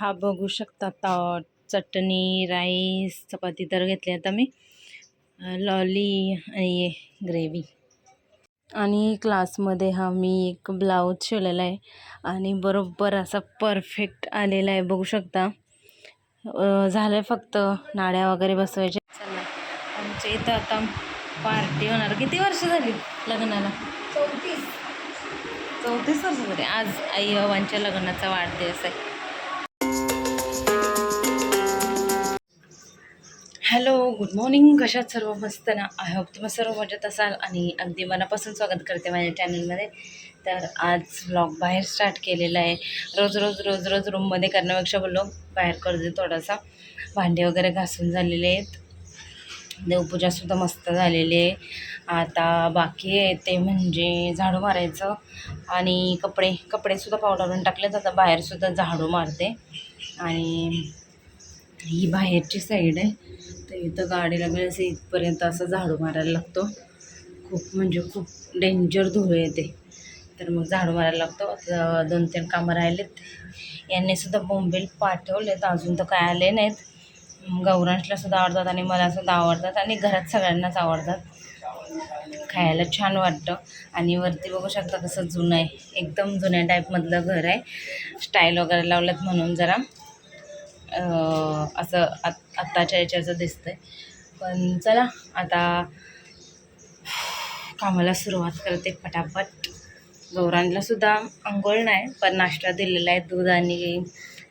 हा बघू शकता ताट चटणी राईस चपाती तर घेतली आता मी. लॉली आणि ग्रेव्ही. आणि क्लासमध्ये हा मी एक ब्लाऊज शिवलेला आहे आणि बरोबर असा परफेक्ट आलेला आहे बघू शकता. झालं फक्त नाड्या वगैरे बसवायच्या चला आमच्या इथं आता पार्टी होणार. किती वर्ष झाली लग्नाला? चौतीस. चौतीस वर्ष झाली. आज आई बाबांच्या लग्नाचा वाढदिवस आहे. Hello good morning. कशात सर्व? मस्त ना? आय होप तुम्ही सर्व मजेत असाल आणि अगदी मनापासून स्वागत करते माझ्या चॅनलमध्ये तर आज ब्लॉग बाहेर स्टार्ट केलेला आहे. रोज रोज रोज रोज रूममध्ये करण्यापेक्षा बोललो बाहेर करते थोडासा. भांडे वगैरे घासून झालेले आहेत. देवपूजासुद्धा मस्त झालेली आहे. आता बाकी आहे ते म्हणजे झाडू मारायचं आणि कपडे कपडेसुद्धा पावडरून टाकले आता बाहेरसुद्धा झाडू मारते. आणि ही बाहेरची साईड आहे. तर इथं गाडीला वेळेस इथपर्यंत असं झाडू मारायला लागतो. खूप म्हणजे खूप डेंजर धुळे येते तर मग झाडू मारायला लागतो. दोन तीन कामं राहिलेत. यांनी सुद्धा बोंबेल पाठवलेत. अजून तर काय आले नाहीत. गौरांशला सुद्धा आवडतात आणि मला सुद्धा आवडतात आणि घरात सगळ्यांनाच आवडतात. खायला छान वाटतं. आणि वरती बघू शकता कसं जुनं आहे. एकदम जुन्या टाईपमधलं घर आहे. स्टाईल वगैरे लावल्यात म्हणून जरा. असं आत आत्ताच्या याच्याचं दिसतंय. पण चला आता कामाला सुरुवात करते पटापट. गौरांना सुद्धा आंघोळ नाही पण नाश्ता दिलेला आहे दूध आणि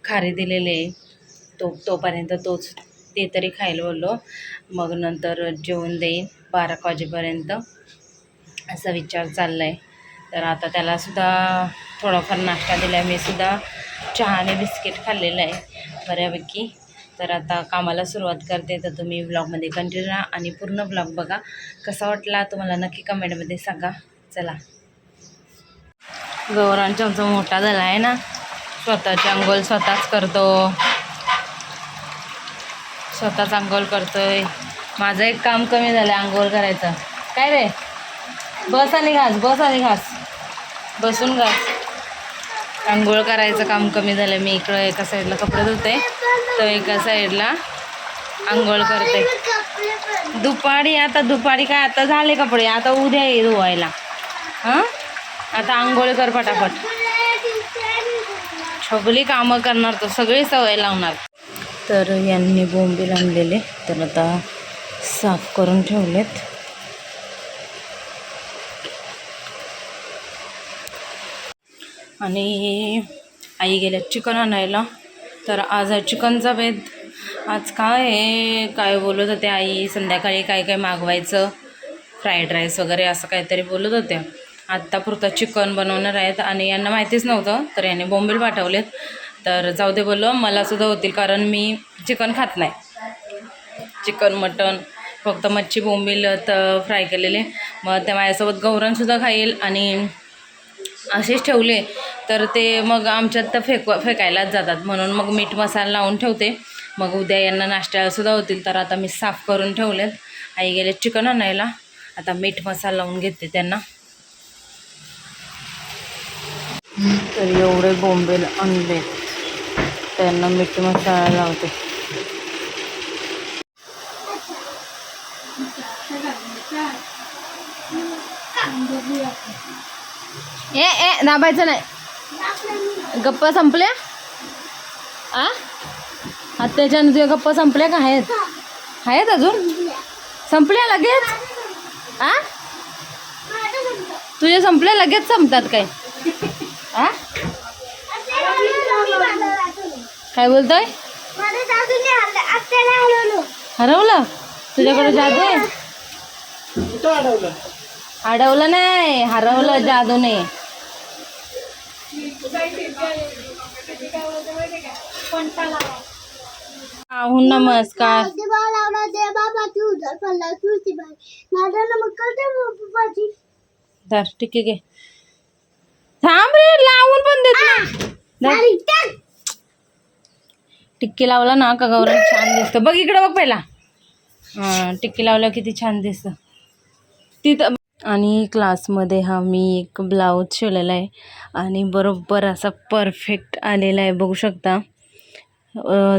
खारी दिलेले आहे. तो तोपर्यंत तोच ते तरी खायला बोललो. मग नंतर जेवण देईन बारा एक वाजेपर्यंत. असा विचार चालला आहे तर आता त्यालासुद्धा थोडाफार नाश्ता दिला मी सुद्धा चहा आणि बिस्किट खाल्लेलं आहे बऱ्यापैकी. तर आता कामाला सुरुवात करते. तर तुम्ही ब्लॉगमध्ये कंटिन्यू राहा आणि पूर्ण ब्लॉग बघा. कसा वाटला तुम्हाला नक्की कमेंटमध्ये सांगा. चला. गौरांचा आमचा मोठा झाला आहे ना. स्वतःची अंघोळ स्वतःच करतो. स्वतःच अंघोळ करतोय. माझं एक काम कमी झालं आहे अंघोळ करायचं. काय रे? बस आणि घास बस आणि घास. बसून घास. आंघोळ करायचं काम कमी झालं. मी इकडं एका साईडला कपडे धुते. तर एका साईडला आंघोळ करते. दुपारी आता दुपारी काय आता झाले कपडे? आता उद्या ये धुवायला. हां? आता आंघोळ कर पटापट. सगळी कामं करणार तर सगळी सवय लावणार. तर यांनी बोंबील आणलेले. तर आता साफ करून ठेवलेत. आणि आई गेल्या चिकन आणायला. तर आज आहे चिकनचा बेद आज काय आहे? काय बोलत होते आई? संध्याकाळी काय काय मागवायचं? फ्राईड राईस वगैरे असं काहीतरी बोलत होत्या. आत्ता पुरतं चिकन बनवणार आहेत आणि यांना माहितीच नव्हतं तर यांनी बोंबील पाठवलेत. तर जाऊ दे बोललो मलासुद्धा होतील कारण मी चिकन खात नाही. चिकन मटन फक्त मच्छी बोंबील तर फ्राय केलेले. मग त्या माझ्यासोबत गौरणसुद्धा खाईल आणि असेच ठेवले तर ते मग आमच्यात तर फेक फेकायलाच जातात. म्हणून मग मीठ मसाला लावून ठेवते. मग उद्या यांना नाश्त्यालासुद्धा होतील तर आता मी साफ करून ठेवलेत. आई गेले चिकन आणायला. आता मीठ मसाला लावून घेते त्यांना. तर एवढे बोंबेल आणले त्यांना मीठ मसाला लावते. ए दाबायचं नाही. गप्पा संपल्या आ? आत्याच्या तुझ्या गप्पा संपल्या का? आहेत. आहेत अजून? संपल्या लगेच? आ? तुझ्या संपल्या लगेच संपतात काय? आ? काय बोलतोय? हरवलं? तुझ्याकडे जादू आहे? अडवलं नाही हरवलं जादूने. नमस्कार. धर ठीक आहे थांब रे लावून पण देत नाही. टिक्की लावला ना का गौरव? छान दिसतं. बघ इकडं बघ पहिला. हाँ टिक्की लावल्यावर किती छान दिसतं. तिथं आणि क्लासमध्ये हा मी एक ब्लाऊज शिवलेला आहे. आणि बरोबर असा परफेक्ट आलेला आहे बघू शकता.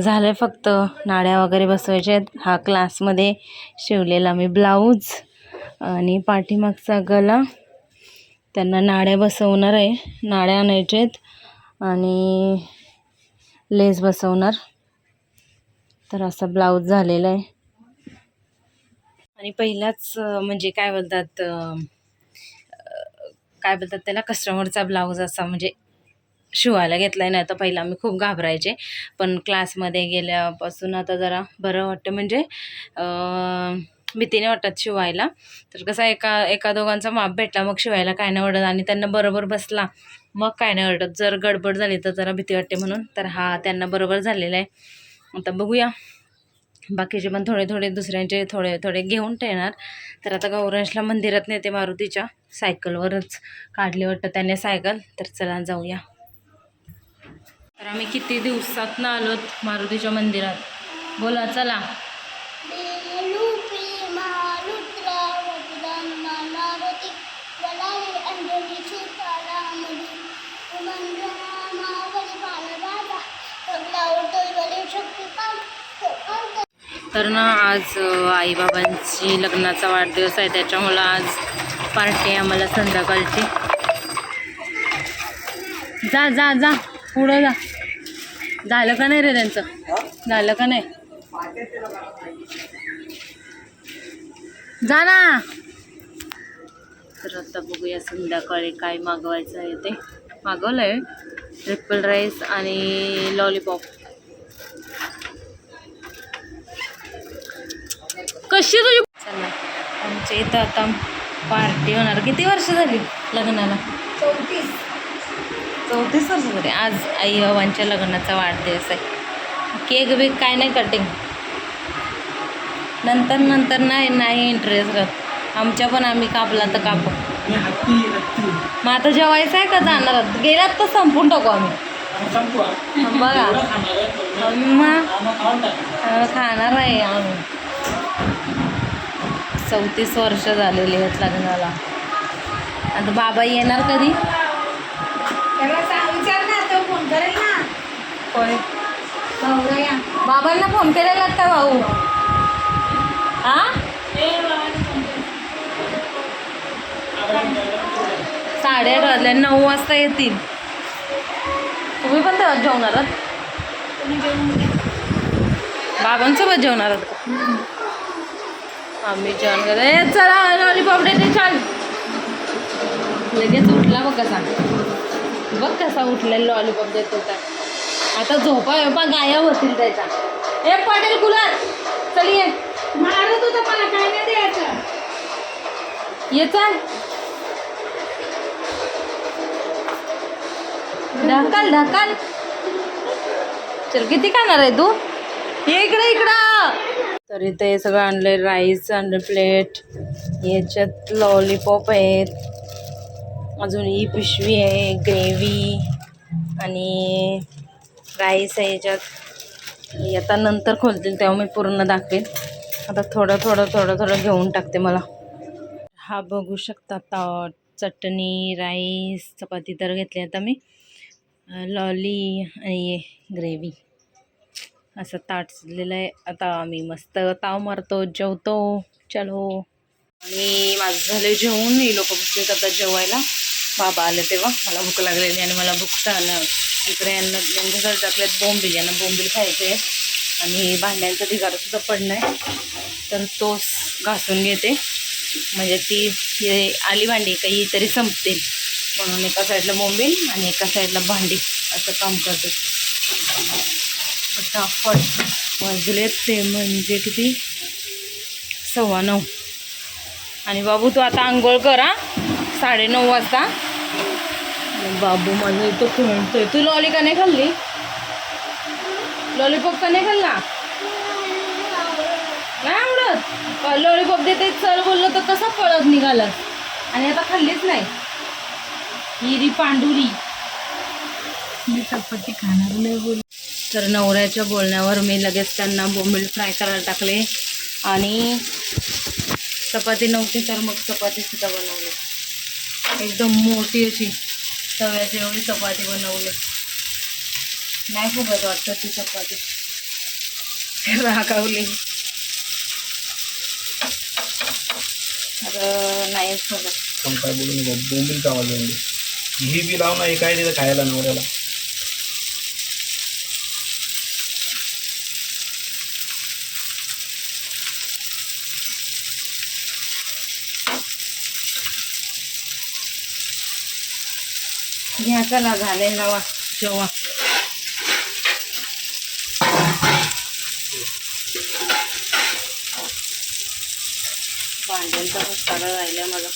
झालं आहे फक्त नाड्या वगैरे बसवायच्या आहेत. हा क्लासमध्ये शिवलेला मी ब्लाऊज. आणि पाठीमागचा गला. त्यांना नाड्या बसवणार आहे. नाड्या आणायच्या आहेत. आणि लेस बसवणार. तर असा ब्लाऊज झालेला आहे. आणि पहिलाच म्हणजे काय बोलतात काय बोलतात त्याला कस्टमरचा ब्लाऊज असा म्हणजे शिवायला घेतला आहे नाही तर पहिला मी खूप घाबरायचे. पण क्लासमध्ये गेल्यापासून आता जरा बरं वाटतं. म्हणजे भीतीने वाटतात शिवायला. तर कसं एका एका दोघांचा माप भेटला मग शिवायला काय नाही वाटत. आणि त्यांना बरोबर बसला मग काय नाही वाटत. जर गडबड झाली तर जरा भीती वाटते म्हणून. तर हा त्यांना बरोबर झालेला आहे. आता बघूया. बाकीचे पण थोडे थोडे दुसऱ्यांचे थोडे थोडे घेऊन ठेवणार तर आता गौरांशला मंदिरात नेते मारुतीच्या सायकलवरच काढली वाटतं त्याने सायकल. तर चला जाऊया. तर आम्ही किती दिवसात आलोत मारुतीच्या मंदिरात. बोला चला. तर ना आज आईबाबांची लग्नाचा वाढदिवस आहे. त्याच्यामुळं आज पार्टी आहे आम्हाला संध्याकाळची. जा जा जा. पुढं जा. झालं का नाही रे त्यांचं? झालं का नाही? जा ना. तर आता बघूया संध्याकाळी काय मागवायचं आहे ते. मागवलं आहे ट्रिपल राईस आणि लॉलीपॉप कशी तुझी चला आमच्या इथं आता पार्टी होणार. किती वर्ष झाली लग्नाला? चौतीस. चौतीस वर्ष झाली. आज आई बाबांच्या लग्नाचा वाढदिवस आहे. केक बिक काय नाही कटिंग नंतर नंतर नाही नाही इंटरेस्ट राहत. आमच्या पण आम्ही कापला तर कापू. मग आता जेवायचं आहे का जाणार? आहात? गेलात तर संपून टाकू आम्ही. बघा. मग खाणार आहे आम्ही. चौतीस वर्ष झालेली आहेत लग्नाला. आता बाबा येणार कधी? बाबांना फोन केलेला का भाऊ. हा साडेआठ वाजले नऊ वाजता येतील. तुम्ही पण तेव्हा जेवणार. बाबांसोबत जेवणार? आम्ही जेवण करतो चला लॉलीपॉप देते छान. लगेच उठला बघ कसा. बघ कसा उठला लॉलीपॉप देतो काय. आता झोपा झोपा गायब होतील त्याच्या ए पटेल कुलार चल ये. मारत होता मला काय नाही द्यायचं. ये चल. ढकल ढकल. चल किती खाणार आहे तू? ये इकडे इकडं. तर इथे हे सगळं आणलंय राईस आणलं प्लेट याच्यात लॉलीपॉप आहेत. अजून ही पिशवी आहे ग्रेव्ही आणि राईस आहे याच्यात. आता नंतर खोलतील तेव्हा मी पूर्ण दाखवेन. आता थोडं थोडं थोडं थोडं घेऊन टाकते मला. हा बघू शकता ता चटणी राईस चपाती तर घेतली आता मी. लॉली आणि ग्रेव्ही असं ताट सजलेलं आहे आता आम्ही मस्त ताव मारतो जेवतो. चलो. आणि माझं झालं जेवून ही लोक बसले आता जेवायला. बाबा आले तेव्हा. मला भूक लागलेली आणि मला भूक चाललं इकडे यांना यांच्याकडे टाकलेत बोंबील. यांना बोंबील खायचे आहे. आणि भांड्यांचा ढिगारा सुद्धा पडणं आहे तर तोच घासून घेते. म्हणजे ती हे आली भांडी काही तरी संपतील. म्हणून एका साईडला बोंबील आणि एका साईडला भांडी. असं काम करते. फटाफट वाजले ते म्हणजे किती? सव्वा नऊ. आणि बाबू तू आता आंघोळ कर हा. साडेनऊ वाजता. बाबू माझा इथं खेळतोय तू लॉली का नाही खाल्ली? लॉलीपॉप का नाही खाल्ला? नाही आवडत? लॉलीपॉप देते चल बोललो तर कसा पळत निघाला आणि आता खाल्लीच नाही. हिरी पांडुरी मी चपाती खाणार नाही बोल तर नवऱ्याच्या बोलण्यावर मी लगेच त्यांना बोंबील फ्राय करायला टाकले. आणि चपाती नव्हती तर मग चपाती सुद्धा बनवली. एकदम मोठी अशी तव्याची एवढी चपाती बनवली. नाही फुगत वाटतं ती चपाती. रागावली. अरे नाही फुगत. पण बोंबील आवाज ही बी लाव ना हे काय दिलं खायला नवऱ्याला. घ्या चला झाले नवा जेव्हा भांड्यांचा पसारा राहिला मला